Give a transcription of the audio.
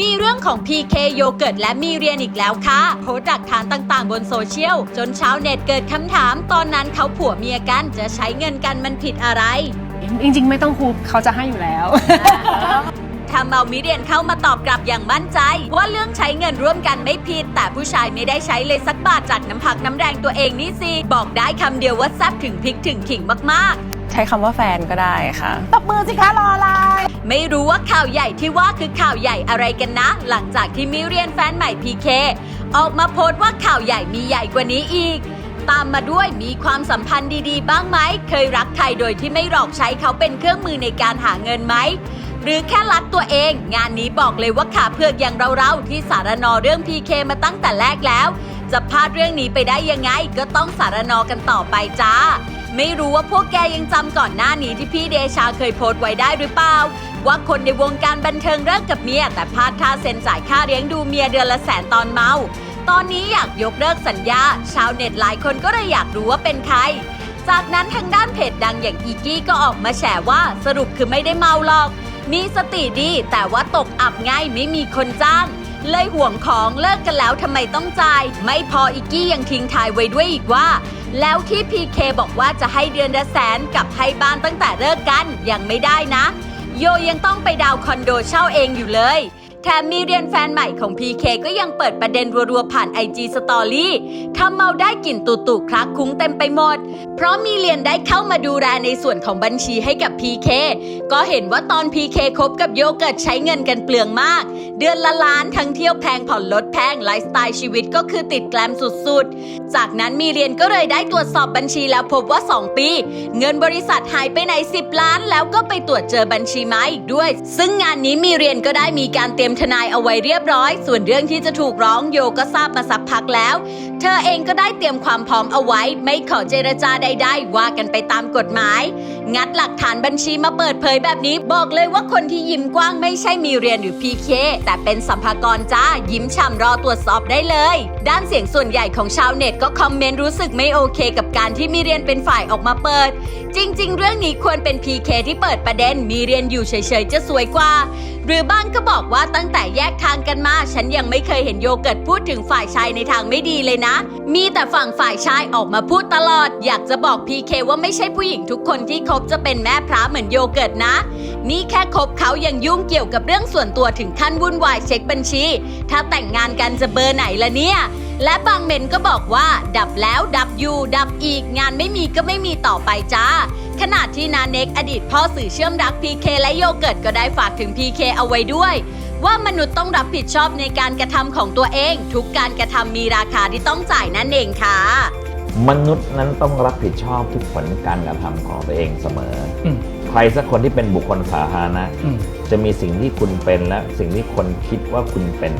มีเรื่องของ PK โยเกิร์ตและมีเรียนอีกแล้วค่ะโพสต์หลักฐานต่างๆ บนโซเชียล จนชาวเน็ตเกิดคำถาม ตอนนั้นเขาผัวเมียกันจะใช้เงินกันมันผิดอะไร จริง ๆ ไม่ต้องคุกเขาจะให้อยู่แล้ว ทำเอามิเรียนเข้ามาตอบกลับอย่างมั่นใจ ว่าเรื่องใช้เงินร่วมกันไม่ผิด แต่ผู้ชายไม่ได้ใช้เลยสักบาทจากน้ำพักน้ำแรงตัวเองนี่สิบอกได้คำเดียวว่าแซ่บถึงพริกถึงขิงมากใช้คำว่าแฟนก็ได้ค่ะ ตบมือสิคะรออะไรๆ ไม่รู้ว่าข่าวใหญ่ที่ว่าคือข่าวใหญ่อะไรกันนะ หลังจากที่มิเรียนแฟนใหม่พีเคออกมาโพสต์ว่าข่าวใหญ่มีใหญ่กว่านี้อีก ตามมาด้วยมีความสัมพันธ์ดีๆ บ้างไหม เคยรักใครโดยที่ไม่หลอกใช้เขาเป็นเครื่องมือในการหาเงินไหม หรือแค่รักตัวเอง งานนี้บอกเลยว่าขาเพือกอย่างเราๆที่สารนอเรื่อง PK มาตั้งแต่แรกแล้ว จะพลาดเรื่องนี้ไปได้ยังไง ก็ต้องสารนอกันต่อไปจ้าไม่รู้ว่าพวกแกยังจำก่อนหน้านี้ที่พี่เดชาเคยโพสต์ไว้ได้หรือเปล่า ว่าคนในวงการบันเทิงเลิกกับเมีย แต่พลาดท่าเซ็นจ่ายค่าเลี้ยงดูเมียเดือนละแสนตอนเมา ตอนนี้อยากยกเลิกสัญญา ชาวเน็ตหลายคนก็เลยอยากรู้ว่าเป็นใคร จากนั้นทางด้านเพจดังอย่างอีกี้ก็ออกมาแฉว่าสรุปคือไม่ได้เมาหรอก มีสติดีแต่ว่าตกอับง่ายไม่มีคนจ้าง เลยห่วงของเลิกกันแล้วทำไมต้องจ่าย ไม่พออีกกี้ยังทิ้งทายไว้ด้วยอีกว่าแล้วที่พีเคบอกว่าจะให้เดือนละแสนกับให้บ้านตั้งแต่เลิกกันยังไม่ได้นะ โยยังต้องไปดาวคอนโดเช่าเองอยู่เลย แถมมีเรียนแฟนใหม่ของ PK ก็ยังเปิดประเด็นรัวๆผ่าน IG Story ทำเมาได้กลิ่นตุตุคลักคุ้งเต็มไปหมด เพราะมีเรียนได้เข้ามาดูแลในส่วนของบัญชีให้กับ PK ก็เห็นว่าตอน PK คบกับโยเกิร์ตใช้เงินกันเปลืองมาก เดือนละล้านทั้งเที่ยวแพงผ่อนรถแพงไลฟ์สไตล์ชีวิตก็คือติดแกลมสุดๆ จากนั้นมีเรียนก็เลยได้ตรวจสอบบัญชีแล้วพบว่า 2 ปี เงินบริษัทหายไปไหน 10 ล้าน แล้วก็ไปตรวจเจอบัญชีม้าอีกด้วย ซึ่งงานนี้มีเรียนก็ได้มีการเตรียมทนายเอาไว้เรียบร้อย ส่วนเรื่องที่จะถูกร้องโยก็ทราบมาสักพักแล้ว เธอเองก็ได้เตรียมความพร้อมเอาไว้ ไม่ขอเจรจาใด ๆ ว่ากันไปตามกฎหมาย งัดหลักฐานบัญชีมาเปิดเผยแบบนี้บอกเลยว่าคนที่ยิ้มกว้างไม่ใช่มีเรียนหรือพีเคแต่เป็นสัมภากรจ้ายิ้มฉ่ำรอตรวจสอบได้เลย ด้านเสียงส่วนใหญ่ของชาวเน็ตก็คอมเมนต์รู้สึกไม่โอเค กับการที่มีเรียนเป็นฝ่ายออกมาเปิด จริง ๆ เรื่องนี้ควรเป็น PK ที่เปิดประเด็นมีเรียนอยู่เฉยๆจะสวยกว่า หรือบ้างก็บอกว่าตั้ง้งแต่แยกทางกันมา ฉันยังไม่เคยเห็นโยเกิร์ตพูดถึงฝ่ายชายในทางไม่ดีเลยนะ มีแต่ฝั่งฝ่ายชายออกมาพูดตลอด อยากจะบอก PK ว่าไม่ใช่ผู้หญิงทุกคนที่คบจะเป็นแม่พระเหมือนโยเกิร์ตนะ นี่แค่คบเขายังยุ่งเกี่ยวกับเรื่องส่วนตัวถึงขั้นวุ่นวายเช็คบัญชี ถ้าแต่งงานกันจะเบอร์ไหนละเนี่ยและบางเมนก็บอกว่า ดับแล้วดับอยู่ ดับอีกงานไม่มีก็ไม่มีต่อไปจ้า ขณะที่นาเน็กอดีตพ่อสื่อเชื่อมรัก PK และโยเกิร์ตก็ได้ฝากถึง PK เอาไว้ด้วย ว่ามนุษย์ต้องรับผิดชอบในการกระทำของตัวเอง ทุกการกระทำมีราคาที่ต้องจ่ายนั่นเองค่ะ มนุษย์นั้นต้องรับผิดชอบทุกผลการกระทำของตัวเองเสมออมใครสักคนที่เป็นบุคคลสาธารณะอืมจะมีสิ่งที่คุณเป็นและสิ่งที่คนคิดว่าคุณเป็น